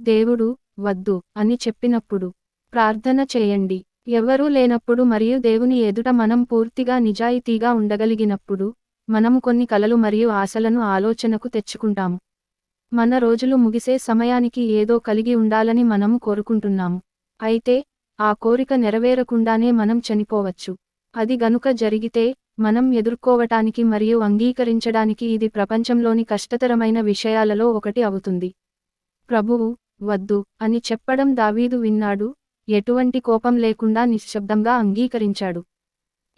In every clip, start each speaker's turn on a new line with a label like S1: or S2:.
S1: దేవుడు వద్దు అని చెప్పినప్పుడు ప్రార్థన చేయండి. ఎవరూ లేనప్పుడు మరియు దేవుని ఎదుట మనం పూర్తిగా నిజాయితీగా ఉండగలిగినప్పుడు మనము కొన్ని కలలు మరియు ఆశలను ఆలోచనకు తెచ్చుకుంటాము. మన రోజులు ముగిసే సమయానికి ఏదో కలిగి ఉండాలని మనము కోరుకుంటున్నాము. అయితే ఆ కోరిక నెరవేరకుండానే మనం చనిపోవచ్చు. అది గనుక జరిగితే మనం ఎదుర్కోవటానికి మరియు అంగీకరించడానికి ఇది ప్రపంచంలోని కష్టతరమైన విషయాలలో ఒకటి అవుతుంది. ప్రభువు వద్దు అని చెప్పడం దావీదు విన్నాడు. ఎటువంటి కోపం లేకుండా నిశ్శబ్దంగా అంగీకరించాడు.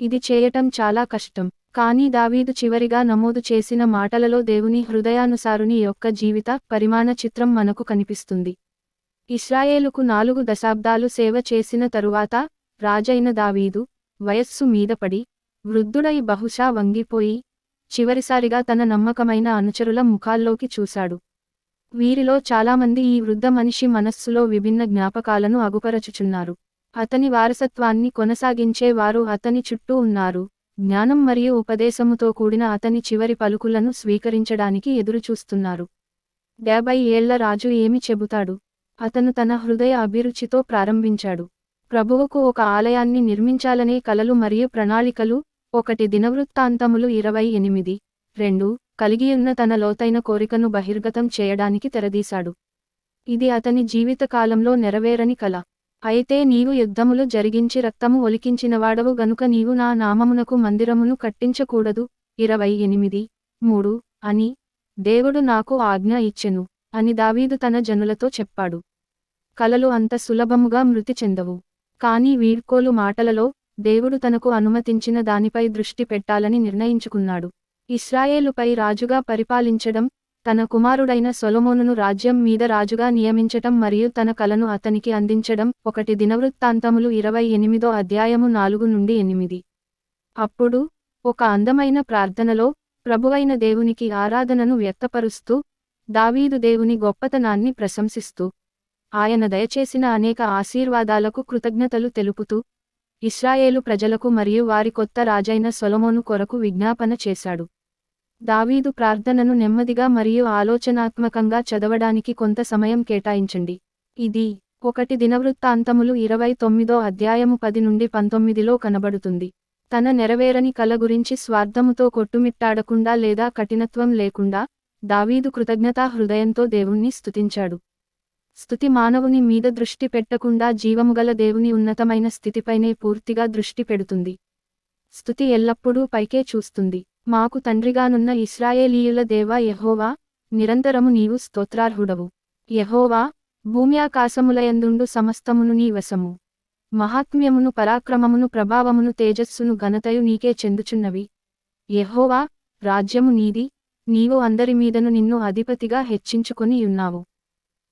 S1: ఇది చేయటం చాలా కష్టం. కానీ దావీదు చివరిగా నమోదు చేసిన మాటలలో దేవుని హృదయానుసారుని యొక్క జీవిత పరిమాణ చిత్రం మనకు కనిపిస్తుంది. ఇస్రాయేలుకు నాలుగు దశాబ్దాలు సేవ చేసిన తరువాత రాజైన దావీదు వయస్సు మీదపడి వృద్ధుడై బహుశా వంగిపోయి చివరిసారిగా తన నమ్మకమైన అనుచరుల ముఖాల్లోకి చూశాడు. వీరిలో చాలామంది ఈ వృద్ధ మనిషి మనస్సులో విభిన్న జ్ఞాపకాలను అగుపరచుచున్నారు. అతని వారసత్వాన్ని కొనసాగించే వారు అతని చుట్టూ ఉన్నారు. జ్ఞానం మరియు ఉపదేశముతో కూడిన అతని చివరి పలుకులను స్వీకరించడానికి ఎదురుచూస్తున్నారు. డెబ్బై ఏళ్ళ రాజు ఏమి చెబుతాడు? అతను తన హృదయ అభిరుచితో ప్రారంభించాడు. ప్రభువుకు ఒక ఆలయాన్ని నిర్మించాలనే కలలు మరియు ప్రణాళికలు ఒకటి దినవృత్తాంతములు ఇరవై ఎనిమిది రెండు కలిగియున్న తన లోతైన కోరికను బహిర్గతం చేయడానికి తెరదీశాడు. ఇది అతని జీవితకాలంలో నెరవేరని కల. అయితే నీవు యుద్ధములు జరిగించి రక్తము ఒలికించినవాడవు గనుక నీవు నా నామమునకు మందిరమును కట్టించకూడదు. ఇరవై ఎనిమిది మూడు అని దేవుడు నాకు ఆజ్ఞ ఇచ్చెను అని దావీదు తన జనులతో చెప్పాడు. కలలు అంత సులభముగా మృతి చెందవు. కాని వీడ్కోలు మాటలలో దేవుడు తనకు అనుమతించిన దానిపై దృష్టి పెట్టాలని నిర్ణయించుకున్నాడు. ఇస్రాయేలుపై రాజుగా పరిపాలించడం తన కుమారుడైన సొలమోనును రాజ్యం మీద రాజుగా నియమించటం మరియు తన కలను అతనికి అందించడం ఒకటి దినవృత్తాంతములు ఇరవై ఎనిమిదో అధ్యాయము నాలుగు నుండి ఎనిమిది. అప్పుడు ఒక అందమైన ప్రార్థనలో ప్రభువైన దేవునికి ఆరాధనను వ్యక్తపరుస్తూ దావీదు దేవుని గొప్పతనాన్ని ప్రశంసిస్తూ ఆయన దయచేసిన అనేక ఆశీర్వాదాలకు కృతజ్ఞతలు తెలుపుతూ ఇస్రాయేలు ప్రజలకు మరియు వారి కొత్త రాజైన సొలమోను కొరకు విజ్ఞాపన చేశాడు. దావీదు ప్రార్థనను నెమ్మదిగా మరియు ఆలోచనాత్మకంగా చదవడానికి కొంత సమయం కేటాయించండి. ఇది ఒకటి దినవృత్తాంతములు ఇరవై తొమ్మిదో అధ్యాయము పది నుండి పంతొమ్మిదిలో కనబడుతుంది. తన నెరవేరని కల గురించి స్వార్థముతో కొట్టుమిట్టాడకుండా లేదా కఠినత్వం లేకుండా దావీదు కృతజ్ఞతా హృదయంతో దేవుణ్ణి స్తుతించాడు. స్థుతి మానవుని మీద దృష్టి పెట్టకుండా జీవముగల దేవుని ఉన్నతమైన స్థితిపైనే పూర్తిగా దృష్టి పెడుతుంది. స్థుతి ఎల్లప్పుడూ పైకే చూస్తుంది. మాకు తండ్రిగానున్న ఇస్రాయేలీయుల దేవా యహోవా నిరంతరము నీవు స్తోత్రార్హుడవు. యహోవా భూమ్యాకాశములయందుండు సమస్తమును నీ వశము. మహాత్మ్యమును పరాక్రమమును ప్రభావమును తేజస్సును ఘనతయు నీకే చెందుచున్నవి. యహోవా రాజ్యము నీది నీవు అందరి మీదను నిన్ను అధిపతిగా హెచ్చించుకొని ఉన్నావు.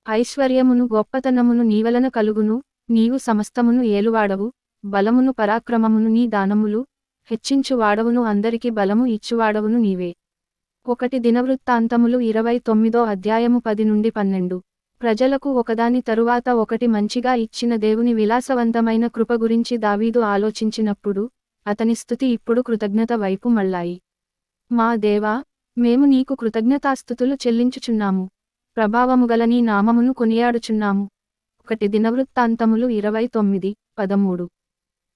S1: ఐశ్వర్యమును గొప్పతనమును నీవలన కలుగును నీవు సమస్తమును ఏలువాడవు. బలమును పరాక్రమమును నీ దానములు హెచ్చించువాడవును అందరికి బలము ఇచ్చువాడవును నీవే. ఒకటి దినవృత్తాంతములు ఇరవై తొమ్మిదో అధ్యాయము పది నుండి పన్నెండు. ప్రజలకు ఒకదాని తరువాత ఒకటి మంచిగా ఇచ్చిన దేవుని విలాసవంతమైన కృప గురించి దావీదు ఆలోచించినప్పుడు అతని స్థుతి ఇప్పుడు కృతజ్ఞత వైపు మళ్ళాయి. మా దేవా మేము నీకు కృతజ్ఞతాస్థుతులు చెల్లించుచున్నాము. ప్రభావము గల నీ నామమును కొనియాడుచున్నాము. ఒకటి దినవృత్తాంతములు ఇరవై తొమ్మిది పదమూడు.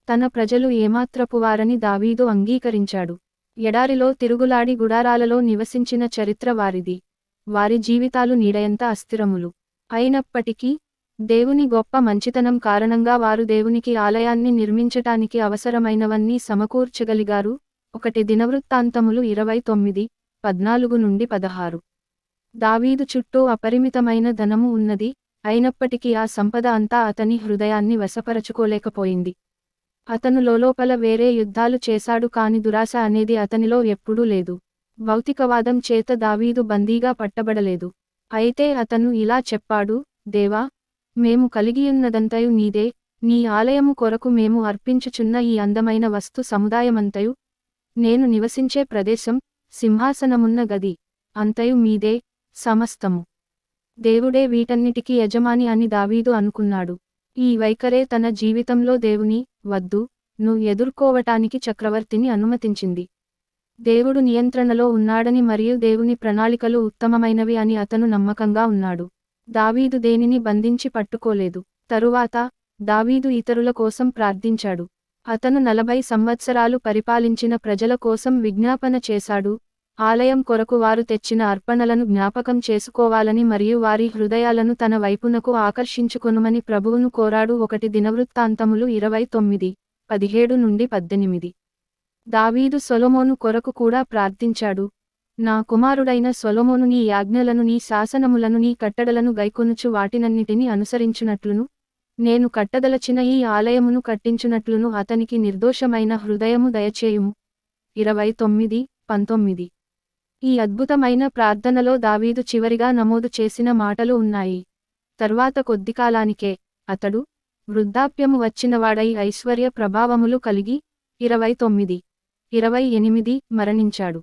S1: తన ప్రజలు ఏమాత్రపు వారని దావీదు అంగీకరించాడు. ఎడారిలో తిరుగులాడి గుడారాలలో నివసించిన చరిత్ర వారిది. వారి జీవితాలు నీడయంత అస్థిరములు. అయినప్పటికీ దేవుని గొప్ప మంచితనం కారణంగా వారు దేవునికి ఆలయాన్ని నిర్మించటానికి అవసరమైనవన్నీ సమకూర్చగలిగారు. ఒకటి దినవృత్తాంతములు ఇరవై తొమ్మిది పద్నాలుగు నుండి పదహారు. దావీదు చుట్టూ అపరిమితమైన ధనము ఉన్నది. అయినప్పటికీ ఆ సంపద అంతా అతని హృదయాన్ని వశపరచుకోలేకపోయింది. అతను లోలోపల వేరే యుద్ధాలు చేశాడు కాని దురాశ అనేది అతనిలో ఎప్పుడూ లేదు. భౌతికవాదం చేత దావీదు బందీగా పట్టబడలేదు. అయితే అతను ఇలా చెప్పాడు దేవా మేము కలిగియున్నదంతయు నీదే నీ ఆలయము కొరకు మేము అర్పించుచున్న ఈ అందమైన వస్తు సముదాయమంతయు నేను నివసించే ప్రదేశం సింహాసనమున్న గది అంతయు మీదే సమస్తము. దేవుడే వీటన్నిటికీ యజమాని అని దావీదు అనుకున్నాడు. ఈ వైఖరే తన జీవితంలో దేవుని వద్దు ను ఎదుర్కోవటానికి చక్రవర్తిని అనుమతించింది. దేవుడు నియంత్రణలో ఉన్నాడని మరియు దేవుని ప్రణాళికలు ఉత్తమమైనవి అని అతను నమ్మకంగా ఉన్నాడు. దావీదు దేనిని బంధించి పట్టుకోలేదు. తరువాత దావీదు ఇతరుల కోసం ప్రార్థించాడు. అతను నలభై సంవత్సరాలు పరిపాలించిన ప్రజల కోసం విజ్ఞాపన చేశాడు. ఆలయం కొరకు వారు తెచ్చిన అర్పణలను జ్ఞాపకం చేసుకోవాలని మరియు వారి హృదయాలను తన వైపునకు ఆకర్షించుకొనుమని ప్రభువును కోరాడు ఒకటి దినవృత్తాంతములు ఇరవై తొమ్మిది పదిహేడు నుండి పద్దెనిమిది. దావీదు సొలొమోను కొరకు కూడా ప్రార్థించాడు. నా కుమారుడైన సొలొమోను నీ యాజ్ఞలను నీ శాసనములను నీ కట్టడలను గైకొనుచు వాటినన్నిటిని అనుసరించునట్లును. నేను కట్టదలచిన ఈ ఆలయమును కట్టించునట్లును అతనికి నిర్దోషమైన హృదయము దయచేయుము. ఇరవై తొమ్మిది పంతొమ్మిది. ఈ అద్భుతమైన ప్రార్థనలో దావీదు చివరిగా నమోదు చేసిన మాటలు ఉన్నాయి. తర్వాత కొద్దికాలానికే అతడు వృద్ధాప్యము వచ్చినవాడై ఐశ్వర్య ప్రభావములు కలిగి ఇరవై తొమ్మిది ఇరవై ఎనిమిది మరణించాడు.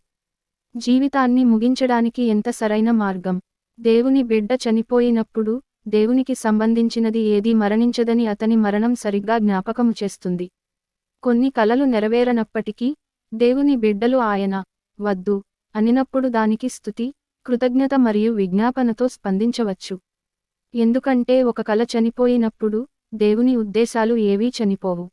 S1: జీవితాన్ని ముగించడానికి ఎంత సరైన మార్గం? దేవుని బిడ్డ చనిపోయినప్పుడు దేవునికి సంబంధించినది ఏదీ మరణించదని అతని మరణం సరిగ్గా జ్ఞాపకము చేస్తుంది. కొన్ని కలలు నెరవేరనప్పటికీ దేవుని బిడ్డలు ఆయన వద్దు. అనినప్పుడు దానికి స్థుతి కృతజ్ఞత మరియు విజ్ఞాపనతో స్పందించవచ్చు. ఎందుకంటే ఒక కల చనిపోయినప్పుడు దేవుని ఉద్దేశాలు ఏవీ చనిపోవు.